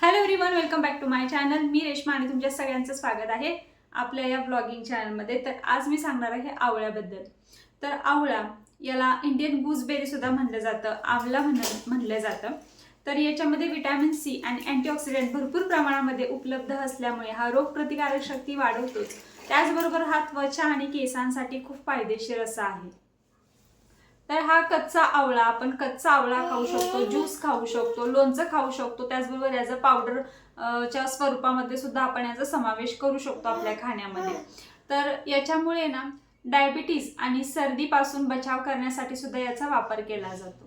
Hello everyone welcome back to my channel मी रेश्मा आणि तुमच्या सगळ्यांचं स्वागत आहे आपल्या या ब्लॉगिंग चॅनलमध्ये तर आज मी सांगणार आहे आवळ्याबद्दल. तर आवळा याला इंडियन गुजबेरीसुद्धा म्हणलं जातं आवळा म्हण म्हणलं जातं. तर याच्यामध्ये विटॅमिन सी आणि अँटीऑक्सिडंट भरपूर प्रमाणामध्ये उपलब्ध असल्यामुळे हा रोगप्रतिकारक शक्ती वाढवतोच. त्याचबरोबर हा त्वचा आणि केसांसाठी खूप फायदेशीर असा आहे. तर हा कच्चा आवळा आपण कच्चा आवळा खाऊ शकतो ज्यूस खाऊ शकतो लोणचं खाऊ शकतो. त्याचबरोबर याचं पावडर च्या स्वरूपामध्ये सुद्धा आपण याचा समावेश करू शकतो आपल्या खाण्यामध्ये. तर याच्यामुळे ना डायबिटीस आणि सर्दीपासून बचाव करण्यासाठी सुद्धा याचा वापर केला जातो.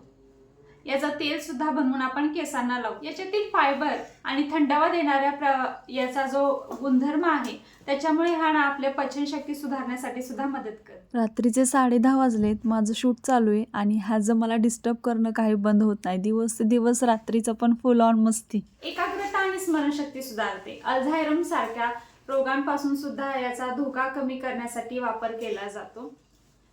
याचं तेल सुद्धा बनवून आपण केसांना लावू. याच्यातील फायबर आणि थंडावा देणाऱ्या प्र याचा जो गुणधर्म आहे त्याच्यामुळे हा ना आपल्या पचनशक्ती सुधारण्यासाठी सुद्धा मदत करतो. रात्रीचे साडे दहा वाजलेत माझं शूट चालू आहे आणि ह्याचं मला डिस्टर्ब करणं काही बंद होत नाही. दिवस ते दिवस रात्रीचं पण फुल ऑन मस्ती. एकाग्रता आणि स्मरणशक्ती सुधारते. अल्झायरम सारख्या रोगांपासून सुद्धा याचा धोका कमी करण्यासाठी वापर केला जातो.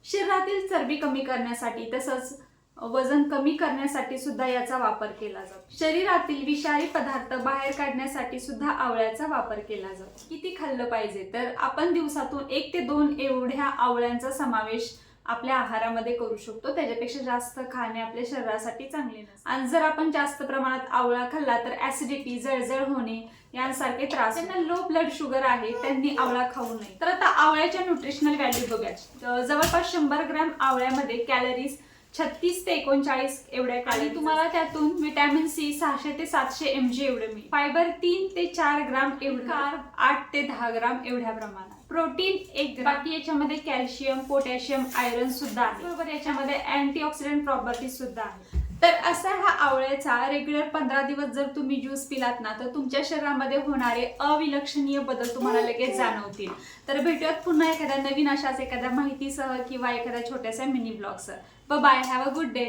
शरीरातील चरबी कमी करण्यासाठी तसंच वजन कमी करण्यासाठी सुद्धा याचा वापर केला जातो. शरीरातील विषारी पदार्थ बाहेर काढण्यासाठी सुद्धा आवळ्याचा वापर केला जातो. किती खाल्लं पाहिजे? तर आपण दिवसातून एक ते दोन एवढ्या आवळ्यांचा समावेश आपल्या आहारामध्ये करू शकतो. त्याच्यापेक्षा जास्त खाणे आपल्या शरीरासाठी चांगले नसते. आणि जर आपण जास्त प्रमाणात आवळा खाल्ला तर ऍसिडिटी जळजळ होणे यांसारखे त्रास ज्यांना लो ब्लड शुगर आहे त्यांनी आवळा खाऊ नये. तर आता आवळ्याच्या न्यूट्रिशनल व्हॅल्यू बघायची. जवळपास शंभर ग्रॅम आवळ्यामध्ये कॅलरीज छत्तीस ते एकोणचाळीस एवढ्या आणि तुम्हाला त्यातून विटॅमिन सी सहाशे ते सातशे एम जी एवढे मिळेल. फायबर तीन ते चार ग्राम एवढं कार्ब आठ ते दहा ग्राम एवढ्या प्रमाणात. प्रोटीन एक ग्राम. बाकी याच्यामध्ये कॅल्शियम पोटॅशियम आयरन सुद्धा आहे. बरोबर याच्यामध्ये अँटीऑक्सिडंट प्रॉपर्टीज सुद्धा आहे तर असा हा आवळ्याचा रेग्युलर पंधरा दिवस जर तुम्ही ज्यूस पिलात ना तर तुमच्या शरीरामध्ये होणारे अविलक्षणीय बदल तुम्हाला लगेच जाणवतील. तर भेटूयात पुन्हा एखाद्या नवीन अशाच एखाद्या माहितीसह किंवा एखाद्या छोट्याशा mini ब्लॉगसह bye have a good day